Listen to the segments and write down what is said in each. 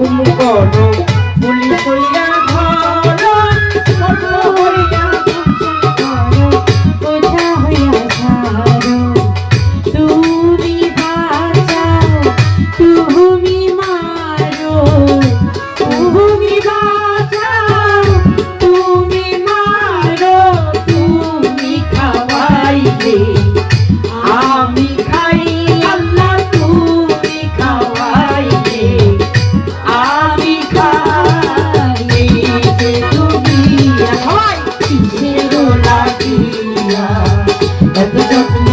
হুকুম করো পুলি কইরা ধরো সর্ব হইয়া ওঝা হইয়া ছাড়ো তুমি বাঁচাও, তুমি মারো, তুমি বাঁচাও। Open up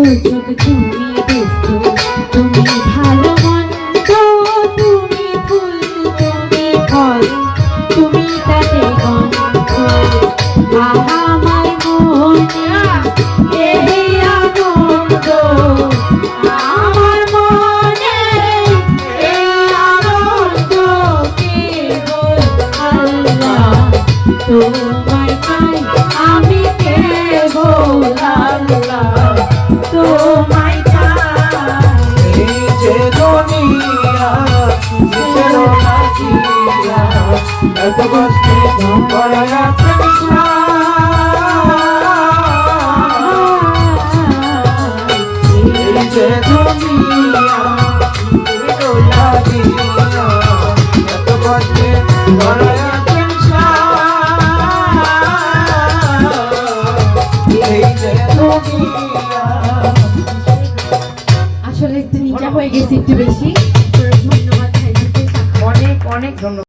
চোখ তুমি ব্যস্ত, তুমি ভালো মন্দ, তুমি ফুল তুমি ফল, তুমি তাতে গন্ধ আমার মনে এ আনন্দ। আমার মনে এ আনন্দ। কেবল আল্লাহ? তোমার পাই আমি কেবল আল্লাহ? আছে এই যে দুনিয়া আসলে একটু নিচা হয়ে গেছে। একটু বেশি। ধন্যবাদ অনেক অনেক ধন্যবাদ।